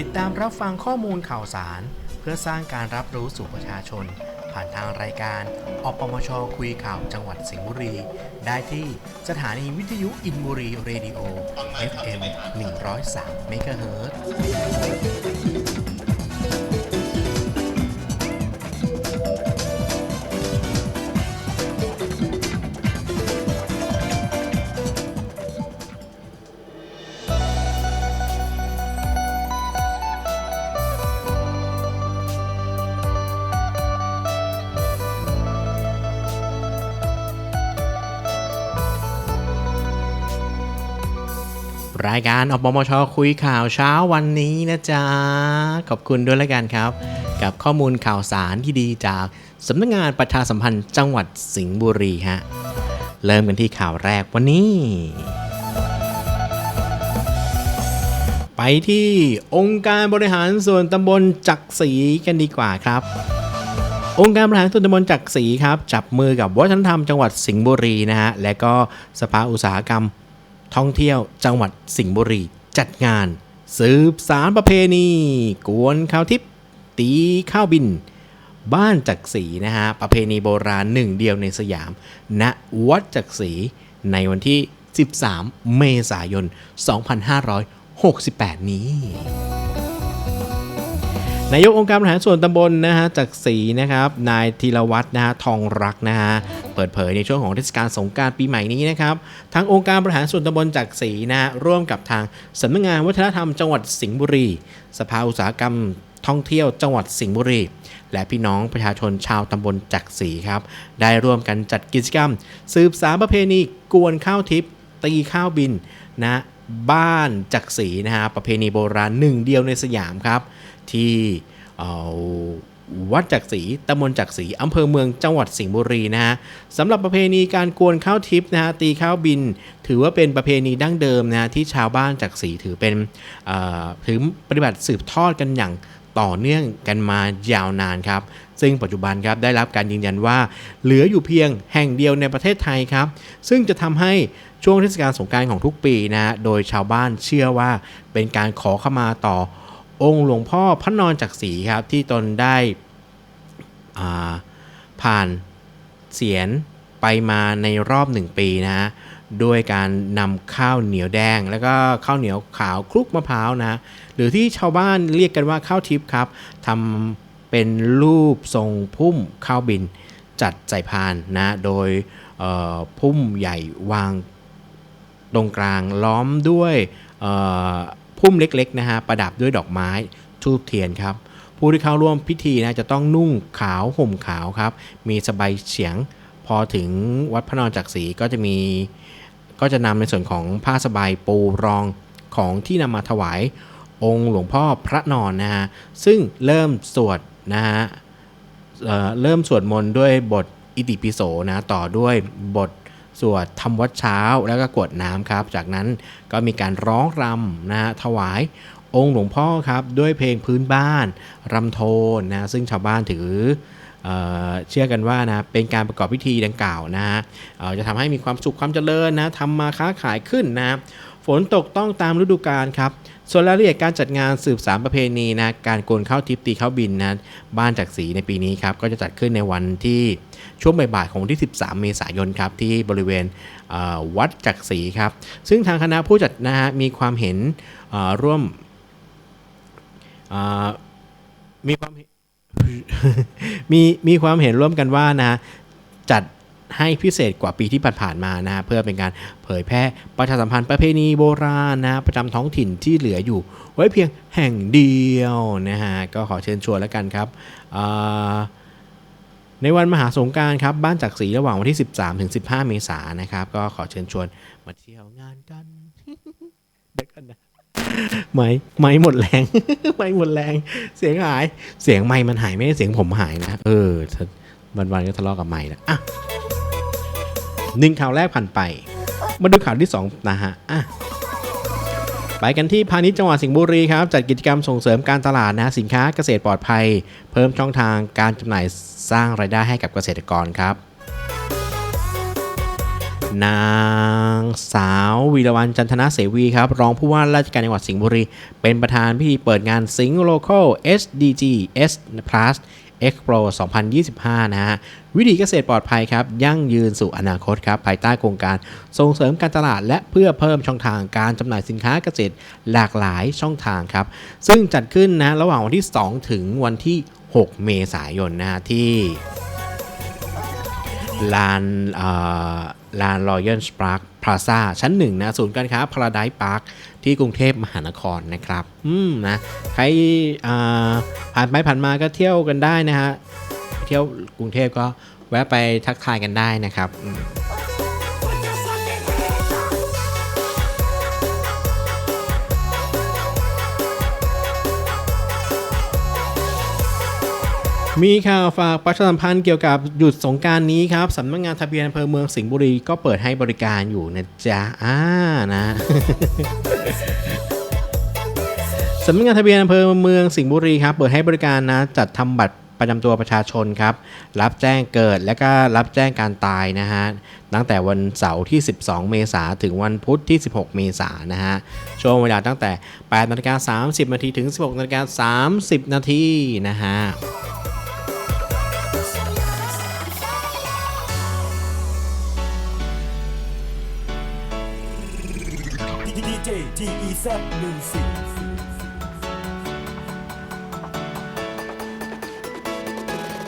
ติดตามรับฟังข้อมูลข่าวสาร เพื่อสร้างการรับรู้สู่ประชาชน ผ่านทางรายการอปมชคุยข่าวจังหวัดสิงห์บุรี ได้ที่สถานีวิทยุอินบุรีเรดิโอ FM 103 MHz รายการอปมชคุยข่าวเช้าวันนี้นะจ๊ะ ขอบคุณด้วยแล้วกันครับ กับข้อมูลข่าวสารที่ดีจากสำนักงานประชาสัมพันธ์จังหวัดสิงห์บุรีฮะ เริ่มกันที่ข่าวแรกวันนี้ ไปที่องค์การบริหารส่วนตำบลจักรีกันดีกว่าครับองค์การบริหารส่วนตำบลจักรีครับ จับมือกับวัฒนธรรมจังหวัดสิงห์บุรีนะฮะ และก็สภาอุตสาหกรรม ท่องเที่ยวจังหวัดสิงห์บุรีจัดงาน สืบสารประเพณี กวนข้าวทิพย์ตีข้าวบิน บ้านจักรีนะฮะประเพณีโบราณหนึ่งเดียวในสยามณวัดจักรีในวันที่ 13 เมษายน 2568 นี้นายกองค์การบริหารส่วนตำบลนะฮะจากศรีนะครับ นายธีรวัฒน์นะฮะทองรักนะฮะ เปิดเผยในช่วงของเทศกาลสงกรารปีใหม่นี้นะครับทางองค์การบริหารส่วนตำบลจากศรีนะร่วมกับทางสำนักงานวัฒนธรรมจังหวัดสิงห์บุรี สภาอุตสาหกรรมท่องเที่ยวจังหวัดสิงห์บุรี และพี่น้องประชาชนชาวตำบลจักรีครับ ได้ร่วมกันจัดกิจกรรม สืบสารประเพณีกวนข้าวทิพย์ตีข้าวบินนะบ้านจักรีนะฮะประเพณีโบราณหนึ่งเดียวในสยามครับ ที่เอ่อ วัดจักรีตำบลจักรีอำเภอเมืองจังหวัดสิงห์บุรีนะฮะสำหรับประเพณีการกวนข้าวทิพย์นะฮะตีข้าวบิน ถือว่าเป็นประเพณีดั้งเดิมนะฮะที่ชาวบ้านจักรีถือเป็นถือปฏิบัติสืบทอดกันอย่างต่อเนื่องกันมายาวนานครับ ซึ่งปัจจุบันครับได้รับการยืนยันว่า เหลืออยู่เพียงแห่งเดียวในประเทศไทยครับ ซึ่งจะทำให้ช่วงเทศกาลสงกรารของทุกปีนะฮะโดยชาวบ้านเชื่อว่าเป็นการขอขมาต่อองค์หลวงพ่อพระนอนจักรีครับที่ตนได้ ผ่านเสียนไปมาในรอบหนึ่งปีนะฮะด้วยการนำข้าวเหนียวแดง แล้วก็ข้าวเหนียวขาวคลุกมะพร้าวนะหรือที่ชาวบ้านเรียกกันว่าข้าวทิพย์ครับทำเป็นรูปทรงพุ่มข้าวบินจัดใส่พานนะโดยพุ่มใหญ่วางตรงกลางล้อมด้วยพุ่มเล็กๆนะฮะประดับด้วยดอกไม้ทูบเทียนครับ ผู้ที่เข้าร่วมพิธีนะจะต้องนุ่งขาวห่มขาวครับ มีสบายเฉียงพอถึงวัดพระนอนจักรีก็จะมี ก็จะนำในส่วนของผ้าสบายปูรองของที่นำมาถวายองค์หลวงพ่อพระนอนนะฮะซึ่งเริ่มสวดนะฮะเเริ่มสวดมนต์ด้วยบทอิติปิโสนะต่อด้วยบทสวดทำวัดเช้าแล้วก็กวดน้ำครับ จากนั้นก็มีการร้องรำนะฮะถวาย องค์หลวงพ่อครับด้วยเพลงพื้นบ้านรำโทนนะซึ่งชาวบ้านถือเออเชื่อกันว่านะเป็นการประกอบพิธีดังกล่าวนะฮะจะทำให้มีความสุขความเจริญนะทำมาค้าขายขึ้นนะฝนตกต้องตามฤดูกาลครับ ส่วนรายละเอียดการจัดงานสืบสารประเพณีนะการโกนข้าวทิพตีข้าวบินนะบ้านจักรีในปีนี้ครับก็จะจัดขึ้นในวันที่ช่วงบ่ายๆของวันที่ 13 เมษายนครับที่บริเวณเวัดจักรีครับ ซึ่งทางคณะผู้จัดนะฮะมีความเห็นร่วม มีความมีมีความเห็นร่วมกันว่านะจัดให้พิเศษกว่าปีที่ผ่านๆมานะเพื่อเป็นการเผยแพร่ประชาสัมพันธ์ประเพณีโบราณนะประจำท้องถิ่นที่เหลืออยู่ ไว้เพียงแห่งเดียวนะฮะก็ขอเชิญชวนแล้วกันครับในวันมหาสงการครับบ้านจักรีระหว่างวันที่ 13ถึง15 เมษายนนะครับ ก็ขอเชิญชวนมาเที่ยวงานกันเดี๋ยวกันนะ ไม่ไม่หมดแรง ไม่หมดแรง เสียงหาย เสียงไม่มันหายไม่ได้เสียงผมหายนะ เออวันวันๆก็ทะเลาะกับไม่แล้วอะหนึ่งข่าวแรกผ่านไป มาดูข่าวที่2นะฮะอะไปกันที่พาณิชย์จังหวัดสิงห์บุรีครับ จัดกิจกรรมส่งเสริมการตลาดนะสินค้าเกษตรปลอดภัย เพิ่มช่องทางการจำหน่ายสร้างรายได้ให้กับเกษตรกรครับ นางสาววีรวรรณจันทนาเสวีครับ รองผู้ว่าราชการจังหวัดสิงห์บุรี เป็นประธานพิธีเปิดงานสิงห์ Local SDG S Plus Expo 2025 นะฮะ วิถีเกษตรปลอดภัยครับ ยั่งยืนสู่อนาคตครับ ภายใต้โครงการส่งเสริมการตลาด และเพื่อเพิ่มช่องทางการจำหน่ายสินค้าเกษตรหลากหลายช่องทางครับ ซึ่งจัดขึ้นนะระหว่างวันที่ 2 ถึงวันที่ 6 เมษายนนะฮะที่ลาน ลานรอยัลสปาร์คพลาซ่าชั้นหนึ่งนะศูนย์การค้าพาราได s ์พาร์คที่กรุงเทพมหานครนะครับ อืมนะใครผ่านไปผ่านมาก็เที่ยวกันได้นะฮะเที่ยวกรุงเทพก็แวะไปทักทายกันได้นะครับ มีข่าวฝากประชาสัมพันธ์เกี่ยวกับหยุดสงการนี้ครับสำนักงานทะเบียนอำเภอเมืองสิงห์บุรีก็เปิดให้บริการอยู่นะจ๊ะอ่านะสำนักงานทะเบียนอำเภอเมืองสิงห์บุรีครับเปิดให้บริการนะจัดทำบัตรประจำตัวประชาชนครับ รับแจ้งเกิดและก็รับแจ้งการตายนะฮะตั้งแต่วันเสาร์ที่ 12 เมษาถึงวันพุธที่ 16 เมษายนนะฮะช่วงเวลาตั้งแต่8นาฬิกา30 นาทีถึง 16นาฬิกา30 นาทีนะฮะ ดีเจ GEZ หนึ่งสี่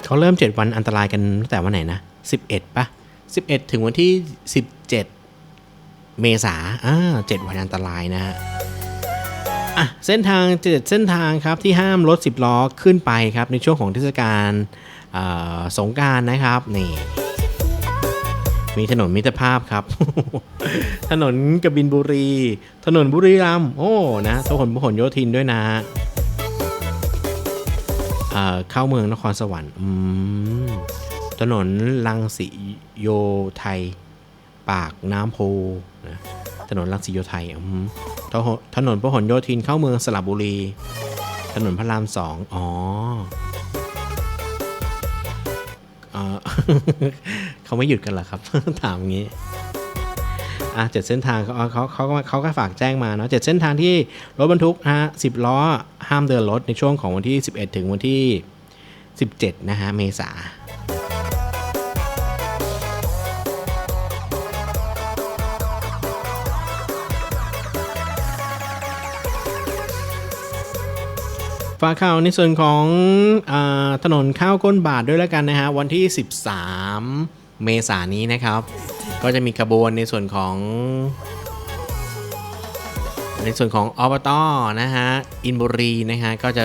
เขาเริ่ม 7 วันอันตรายกันตั้งแต่วันไหนนะ 11ปะ11 ถึงวันที่ 17 เมษาอ่า7วันอันตรายนะฮะอะเส้นทางเจ็ดเส้นทางครับที่ห้ามรถ 10 ล้อขึ้นไปครับในช่วงของเทศกาลสงการนะครับนี่ มีถนนมิตรภาพครับ ถนนกบินบุรี ถนนบุรีรัมย์โอ้นะถนนพหลโยธินด้วยนะเอ่อเข้าเมืองนครสวรรค์อืมถนนลังสิโยไทย ปากน้ำโพนะถนนลังสิโยไทยอืมถนนถนนพหลโยธินเข้าเมืองสระบุรี ถนนพระรามสองอ๋อ เขาไม่หยุดกันหรอครับ ถามงี้ อะเจ็ดเส้นทางเขาเขาเขาเขาก็ฝากแจ้งมาเนาะเจ็ดเส้นทางที่รถบรรทุกฮะสิบล้อห้ามเดินรถในช่วงของวันที่ 11 ถึงวันที่ 17 นะฮะ เมษาฝากข่าวในส่วนของอถนนข้าวก้นบาทด้วยแล้วกันนะฮะ วันที่ 13 เมษานี้นะครับ ก็จะมีขบวนในส่วนของ ในส่วนของอบตนะฮะอินบุรีนะฮะก็จะ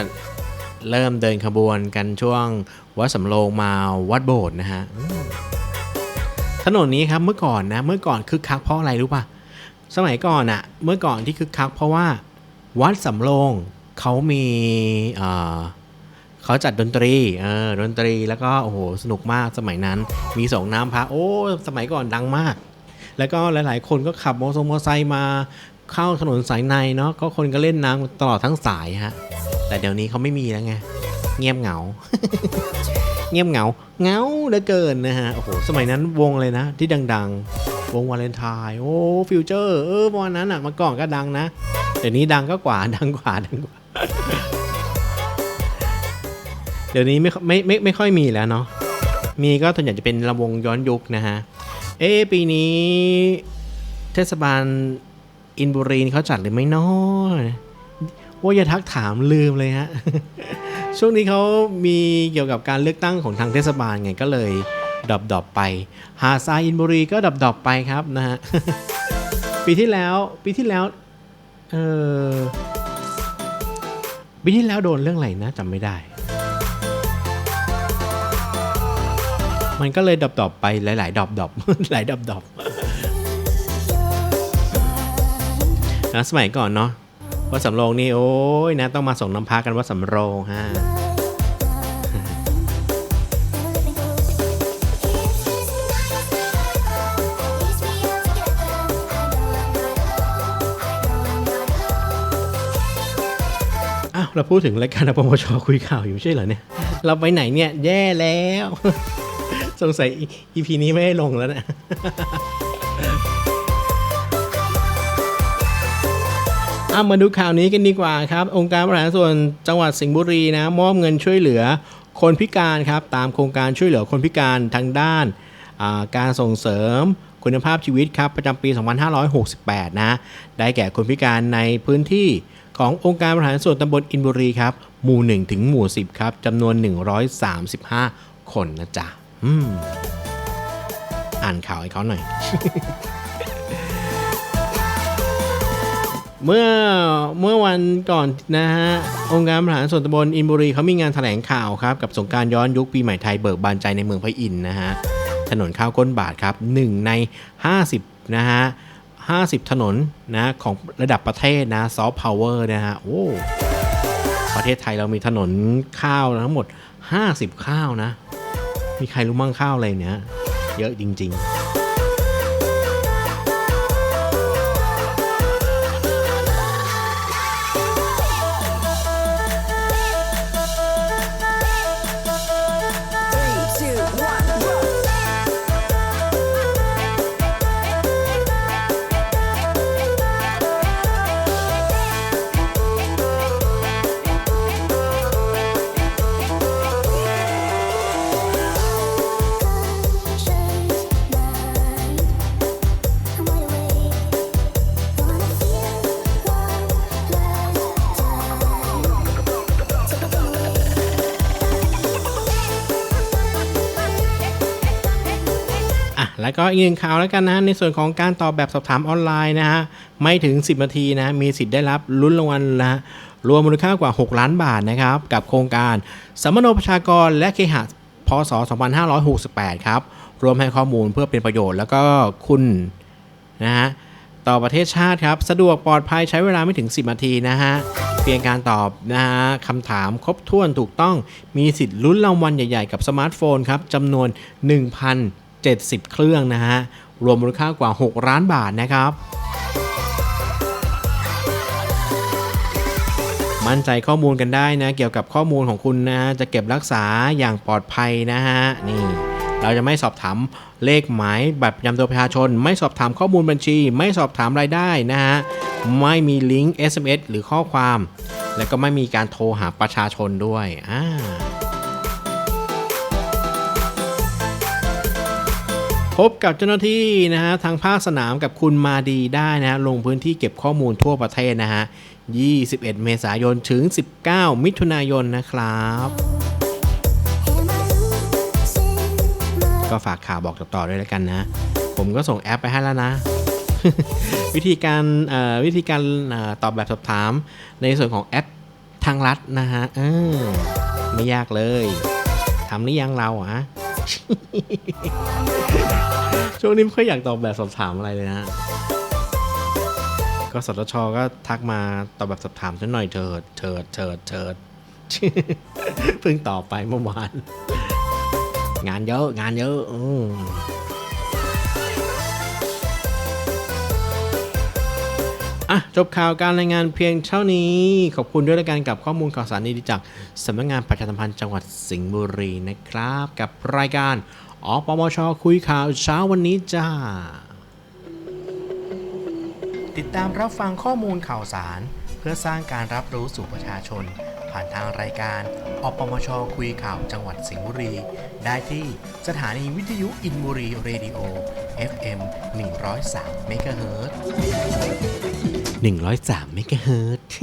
เริ่มเดินขบวนกันช่วงวัดสำโรงมาวัดโบสถ์นะฮะถนนนี้ครับเมื่อก่อนนะเมื่อก่อนคึกคักเพราะอะไรรู้ป่ะสมัยก่อนอะเมื่อก่อนที่คึกคักเพราะว่าวัดสำโรงเขามีอ่อ เขาจัดดนตรีเออดนตรีแล้วก็โอ้โหสนุกมากสมัยนั้น มีส่งน้ำพระโอ้สมัยก่อนดังมาก แล้วก็หลาย ๆ คนก็ขับมอเตอร์ไซค์มาเข้าถนนสายในเนาะก็คนก็เล่นน้ำตลอดทั้งสายฮะแต่เดี๋ยวนี้เขาไม่มีแล้วไงเงียบเหงา เงียบเหงาเหงาเหลือเกินนะฮะโอ้โหสมัยนั้นวงเลยนะ ที่ดัง ๆ วงวาเลนไทน์โอ้ฟิวเจอร์เออวันนั้นอะมื่อก่อนก็ดังนะเดี๋ยวนี้ดังก็กว่าดังกว่าดังกว่า เดี๋ยวนี้ไม่ไม่ไม่ไม่ค่อยมีแล้วเนาะ มีก็ส่วนใหญ่จะเป็นลำวงย้อนยุคนะฮะ เอ๊ปีนี้ เทศบาลอินบุรีเขาจัดหรือไม่น้อยว่าอย่าทักถามลืมเลยฮะ ช่วงนี้เขามีเกี่ยวกับการเลือกตั้งของทางเทศบาลไงก็เลยดรอปดอปไป หาดทรายอินบุรีก็ดรอปดอปไปครับนะฮะ ปีที่แล้วปีที่แล้ว เออปีที่แล้วโดนเรื่องอะไรนะจำไม่ได้ มันก็เลยดรอปดอปไปหลายๆดรอปดอปหลายดรอปดอปนะสมัยก่อนเนาะวัดสำโรงนี่โอ้ยนะต้องมาส่งน้ำพักกันวัดสำโรงฮะอ้าวเราพูดถึงรายการปปชคุยข่าวอยู่ใช่เหรอเนี่ย เราไปไหนเนี่ย แย่แล้ว สงสัยอีพีนี้ไม่ได้ลงแล้วนะอามาดูข่าวนี้กันดีกว่าครับ องค์การบริหารส่วนจังหวัดสิงห์บุรีนะ มอบเงินช่วยเหลือคนพิการครับ ตามโครงการช่วยเหลือคนพิการทางด้านการส่งเสริมคุณภาพชีวิตครับ ประจำปี 2568 นะ ได้แก่คนพิการในพื้นที่ขององค์การบริหารส่วนตำบลอินบุรีครับ หมู่ 1 ถึงหมู่ 10 ครับจำนวน 135 คนนะจ๊ะ อืม อ่านข่าวให้เขาหน่อย เมื่อเมื่อวันก่อนนะฮะ องค์การบริหารส่วนตำบลอินบุรีเขามีงานแถลงข่าวครับ กับสงการย้อนยุคปีใหม่ไทยเบิกบานใจในเมืองพระอินนะฮะ ถนนข้าวก้นบาทครับ1ใน 50 นะฮะ 50 ถนนนะของระดับประเทศนะซอฟต์พาวเวอร์นะฮะ โอ้ประเทศไทยเรามีถนนข้าวทั้งหมด 50 ข้าวนะ มีใครรู้มั่งข้าวอะไรเนี่ยเยอะจริง ๆ แล้วก็อีกหนึ่งข่าวแล้วกันนะ ในส่วนของการตอบแบบสอบถามออนไลน์นะฮะ ไม่ถึง 10 นาทีนะ มีสิทธิ์ได้รับลุ้นรางวัลนะรวมมูลค่ากว่า 6 ล้านบาทนะครับ กับโครงการสัมมโนประชากรและเคหะพศ 2568 ครับ รวมให้ข้อมูลเพื่อเป็นประโยชน์แล้วก็คุณนะฮะต่อประเทศชาติครับ สะดวกปลอดภัยใช้เวลาไม่ถึง 10 นาทีนะฮะ เพียงการตอบนะฮะคำถามครบถ้วนถูกต้องมีสิทธิ์ลุ้นรางวัลใหญ่ๆ กับสมาร์ทโฟนครับจำนวน 70 เครื่องนะฮะ รวมมูลค่ากว่า 6 ล้านบาทนะครับมั่นใจข้อมูลกันได้นะ เกี่ยวกับข้อมูลของคุณนะฮะ จะเก็บรักษาอย่างปลอดภัยนะฮะ นี่ เราจะไม่สอบถามเลขหมายบัตรประจำตัวประชาชน ไม่สอบถามข้อมูลบัญชี ไม่สอบถามรายได้นะฮะ ไม่มีลิงก์ SMS หรือข้อความ แล้วก็ไม่มีการโทรหาประชาชนด้วยอ่า บกับเจ้าหน้าที่นะฮะทางภาคสนามกับคุณมาดีได้นะฮะลงพื้นที่เก็บข้อมูลทั่วประเทศนะฮะ 21 เมษายนถึง 19 มิถุนายนนะครับก็ฝากข่าวบอกต่อๆด้วยแล้วกันนะ ผมก็ส่งแอปไปให้แล้วนะ วิธีการวิธีการตอบแบบสอบถาม ในส่วนของแอปทางรัฐนะฮะไม่ยากเลยทำหรือยังเราอะ ช่วงนี้ไม่ค่อยอยากตอบแบบสอบถามอะไรเลยนะก็สทชก็ทักมาตอบแบบสอบถามฉันหน่อยเถิดเถิดเถิดเถิดเพิ่งตอบไปเมื่อวาน งานเยอะ งานเยอะอื อะจบข่าวการรายงานเพียงเท่านี้ ขอบคุณด้วยละกันกับข้อมูลข่าวสารดีๆจากสำนักงานประชาสัมพันธ์จังหวัดสิงห์บุรีนะครับ กับรายการอปมชคุยข่าวเช้าวันนี้จ้า ติดตามรับฟังข้อมูลข่าวสาร เพื่อสร้างการรับรู้สู่ประชาชน ผ่านทางรายการอปมชคุยข่าวจังหวัดสิงห์บุรี ได้ที่สถานีวิทยุอินบุรีเรดิโอ FM 103เมกะเฮิรตซ์ 103เมกะเฮิรตซ์